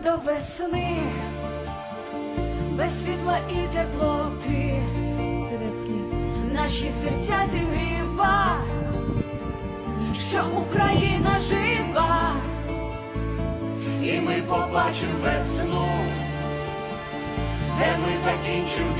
До весни, без світла і теплоти, наші серця зігріва, що Україна жива, і ми побачимо весну, де ми закінчимо.